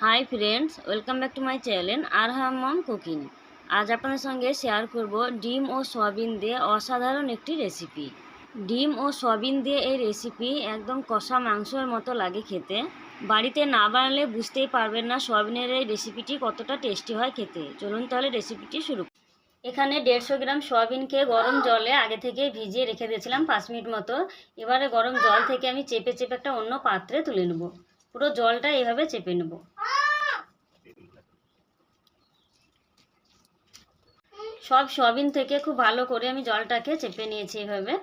Hi friends welcome back to my channel আর হাম্মাম cooking আজ আপনাদের সঙ্গে শেয়ার করব ডিম ও সয়াবিন দিয়ে অসাধারণ একটি রেসিপি ডিম ও সয়াবিন দিয়ে এই রেসিপি একদম কষা মাংসের মতো লাগে খেতে। বাড়িতে না বানালে বুঝতেই পারবেন না সয়াবিনের এই রেসিপিটি কতটা টেস্টি হয় খেতে। চলুন তাহলে রেসিপিটি শুরু। এখানে দেড়শো গ্রাম সয়াবিনকে গরম জলে আগে থেকে ভিজিয়ে রেখে দিয়েছিলাম পাঁচ মিনিট মতো। এবারে গরম জল থেকে আমি চেপে চেপে একটা অন্য পাত্রে তুলে নেব। পুরো জলটা এভাবে চেপে নেব। সব সয়াবিন থেকে খুব ভালো করে আমি জলটাকে চেপে নিয়েছি এভাবে।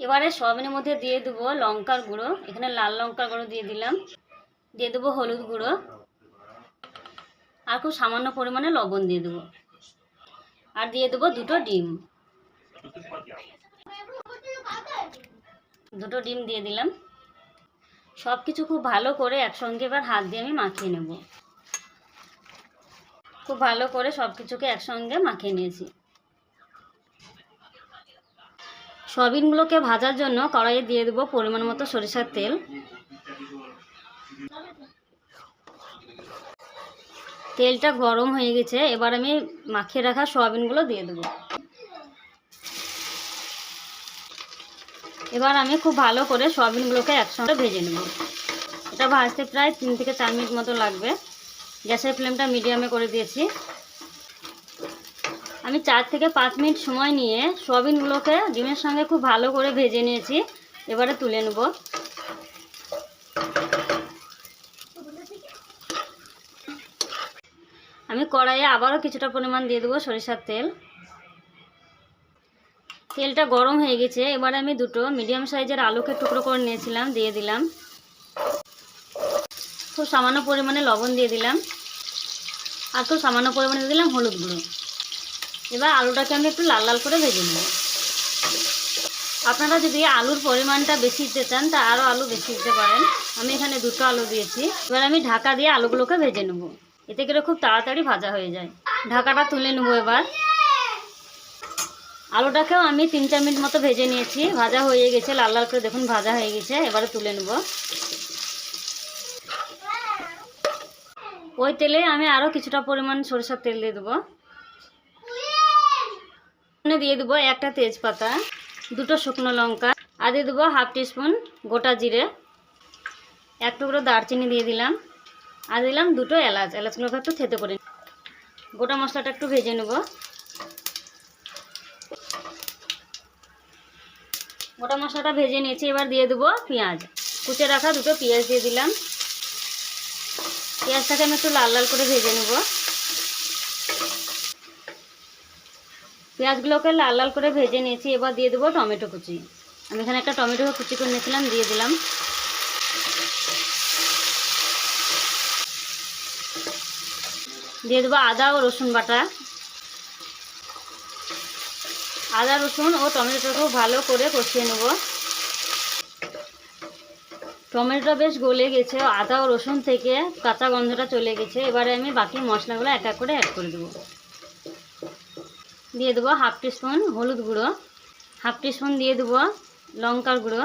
এবারে সয়াবিনের মধ্যে দিয়ে দেবো লঙ্কার গুঁড়ো। এখানে লাল লঙ্কার গুঁড়ো দিয়ে দিলাম। দিয়ে দেবো হলুদ গুঁড়ো। আর খুব সামান্য পরিমাণে লবণ দিয়ে দেবো। আর দিয়ে দেবো দুটো ডিম। দুটো ডিম দিয়ে দিলাম। সব কিছু খুব ভালো করে একসঙ্গে এবার হাত দিয়ে আমি মাখিয়ে নেব। খুব ভালো করে সব কিছুকে একসঙ্গে মাখিয়ে নিয়েছি। সয়াবিনগুলোকে ভাজার জন্য কড়াইয়ে দিয়ে দেবো পরিমাণ মতো সরিষার তেল। তেলটা গরম হয়ে গেছে, এবার আমি মাখিয়ে রাখা সয়াবিনগুলো দিয়ে দেবো। এবার আমি খুব ভালো করে সয়াবিনগুলোকে একসঙ্গে ভেজে নেব। এটা ভাজতে প্রায় তিন থেকে চার মিনিট মতো লাগবে। গ্যাসের ফ্লেমটা মিডিয়ামে করে দিয়েছি। আমি চার থেকে পাঁচ মিনিট সময় নিয়ে সয়াবিনগুলোকে ডিমের সঙ্গে খুব ভালো করে ভেজে নিয়েছি। এবারে তুলে নেব। আমি কড়াইয়ে আবারও কিছুটা পরিমাণ দিয়ে দেবো সরিষার তেল। তেলটা গরম হয়ে গেছে, এবার আমি দুটো মিডিয়াম সাইজের আলুকে টুকরো করে নিয়েছিলাম, দিয়ে দিলাম। খুব সামান্য পরিমাণে লবণ দিয়ে দিলাম, আর খুব সামান্য পরিমাণে দিয়ে দিলাম হলুদ গুঁড়ো। এবার আলুটাকে আমি একটু লাল লাল করে ভেজে নেব। আপনারা যদি আলুর পরিমাণটা বেশি দিতে চান, তা আরও আলু বেশি দিতে পারেন। আমি এখানে দুটো আলু দিয়েছি। এবার আমি ঢাকা দিয়ে আলুগুলোকে ভেজে নেব। এতে করে খুব তাড়াতাড়ি ভাজা হয়ে যায়। ঢাকাটা তুলে নেব এবার। আলুটাকেও আমি তিন চার মিনিট মতো ভেজে নিয়েছি। ভাজা হয়ে গেছে, লাল লাল করে দেখুন ভাজা হয়ে গেছে, এবারে তুলে নেব। ওই তেলে আমি আরও কিছুটা পরিমাণ সরিষার তেল দিয়ে দেবো। দিয়ে দেবো একটা তেজপাতা, দুটো শুকনো লঙ্কা, আর দিয়ে দেবো হাফ টিস্পুন গোটা জিরে, এক টুকরো দারচিনি দিয়ে দিলাম। আর দিলাম দুটো এলাচ, এলাচগুলোকে একটু থেতে করে গোটা মশলাটা একটু ভেজে নেব। গোটা মশলাটা ভেজে নিয়েছি, এবার দিয়ে দেবো পেঁয়াজ। কুচে রাখা দুটো পেঁয়াজ দিয়ে দিলাম। পেঁয়াজটাকে আমি একটু লাল লাল করে ভেজে নেব। পেঁয়াজগুলোকে লাল লাল করে ভেজে নিয়েছি, এবার দিয়ে দেবো টমেটো কুচি। আমি এখানে একটা টমেটো কুচি করে নিয়েছিলাম, দিয়ে দিলাম। দিয়ে দেবো আদা ও রসুন বাটা। আদা, রসুন ও টমেটোটাকেও ভালো করে কষিয়ে নেব। টমেটো বেশ গলে গেছে, আদা ও রসুন থেকে কাঁচা গন্ধটা চলে গেছে। এবারে আমি বাকি মশলাগুলো এক এক করে অ্যাড করে দেবো। দিয়ে দেবো হাফ টিস্পুন হলুদ গুঁড়ো, হাফ টিস্পুন দিয়ে দেবো লঙ্কার গুঁড়ো,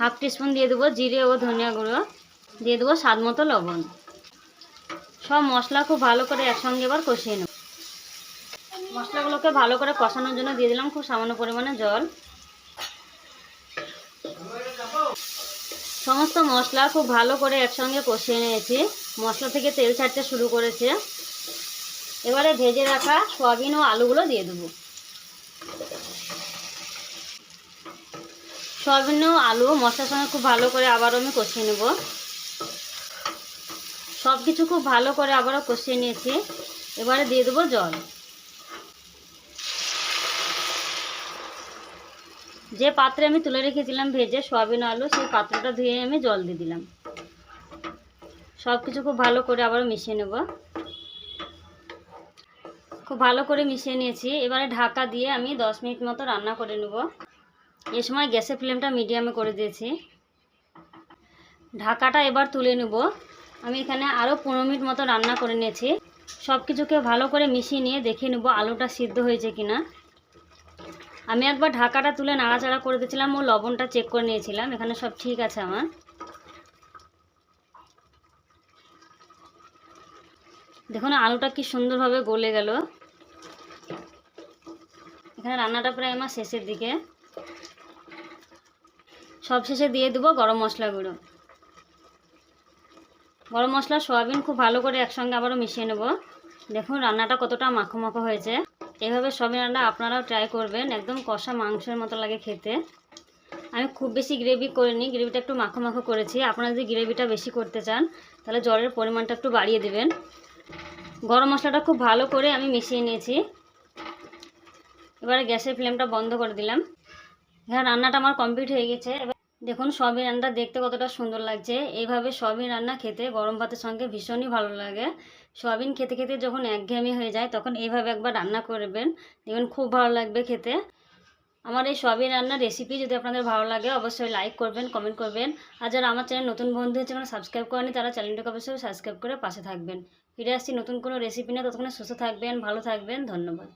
হাফ টিস্পুন দিয়ে দেবো জিরে ও ধনিয়া গুঁড়ো, দিয়ে দেবো স্বাদ মতো লবণ। সব মশলা খুব ভালো করে একসঙ্গে এবার কষিয়ে নেব। মশলাগুলোকে ভালো করে কষানোর জন্য দিয়ে দিলাম খুব সামান্য পরিমাণে জল। সমস্ত মশলা খুব ভালো করে একসঙ্গে কষিয়ে নিয়েছি। মশলা থেকে তেল ছাড়তে শুরু করেছে। এবারে ভেজে রাখা সয়াবিন ও আলুগুলো দিয়ে দেবো। সয়াবিন ও আলু মশলার সঙ্গে খুব ভালো করে আবারও আমি কষিয়ে নেব। সব কিছু খুব ভালো করে আবারও কষিয়ে নিয়েছি। এবারে দিয়ে দেবো জল। যে পাত্রে আমি তুলে রেখেছিলাম ভেজে সয়াবিন আলু, সেই পাত্রটা ধুয়ে আমি জল দিয়ে দিলাম। সব কিছু খুব ভালো করে আবারও মিশিয়ে নেব। খুব ভালো করে মিশিয়ে নিয়েছি। এবারে ঢাকা দিয়ে আমি দশ মিনিট মতো রান্না করে নেব। এ সময় গ্যাসের ফ্লেমটা মিডিয়ামে করে দিয়েছি। ঢাকাটা এবার তুলে নেব। আমি এখানে আরও পনেরো মিনিট মতো রান্না করে নিয়েছি। সব কিছুকে ভালো করে মিশিয়ে নিয়ে দেখে নেব আলুটা সিদ্ধ হয়েছে কিনা। আমি একবার ঢাকাটা তুলে নাড়াচাড়া করে দিয়েছিলাম, ও লবণটা চেক করে নিয়েছিলাম, এখানে সব ঠিক আছে আমার। দেখুন, আলুটা কি সুন্দরভাবে গলে গেল। এখানে রান্নাটা প্রায় আমার শেষের দিকে। সব শেষে দিয়ে দেবো গরম মশলাগুলো গরম মশলা, সয়াবিন খুব ভালো করে একসঙ্গে আবারও মিশিয়ে নেব। দেখুন, রান্নাটা কতটা মাখো মাখো হয়েছে। এভাবে সবই রান্না আপনারাও ট্রাই করবেন। একদম কষা মাংসের মতো লাগে খেতে। আমি খুব বেশি গ্রেভি করিনি গ্রেভিটা একটু মাখো মাখো করেছি। আপনারা যদি গ্রেভিটা বেশি করতে চান, তাহলে জলের পরিমাণটা একটু বাড়িয়ে দেবেন। গরম মশলাটা খুব ভালো করে আমি মিশিয়ে নিয়েছি। এবারে গ্যাসের ফ্লেমটা বন্ধ করে দিলাম। এখানে রান্নাটা আমার কমপ্লিট হয়ে গেছে। এবার দেখুন সয়াবিন রান্নাটা দেখতে কতটা সুন্দর লাগছে। এইভাবে সয়াবিন রান্না খেতে গরম ভাতের সঙ্গে ভীষণই ভালো লাগে। সয়াবিন খেতে খেতে যখন একঘেয়েমি হয়ে যায়, তখন এইভাবে একবার রান্না করবেন। দেখবেন খুব ভালো লাগবে খেতে। আমার এই সয়াবিন রান্নার রেসিপি যদি আপনাদের ভালো লাগে, অবশ্যই লাইক করবেন কমেন্ট করবেন। আর যারা আমার চ্যানেল নতুন বন্ধু হচ্ছে মানে সাবস্ক্রাইব করেনি তারা চ্যানেলটাকে অবশ্যই সাবস্ক্রাইব করে পাশে থাকবেন। ফিরে আসছি নতুন কোনো রেসিপি নিয়ে, ততক্ষণে সুস্থ থাকবেন, ভালো থাকবেন, ধন্যবাদ।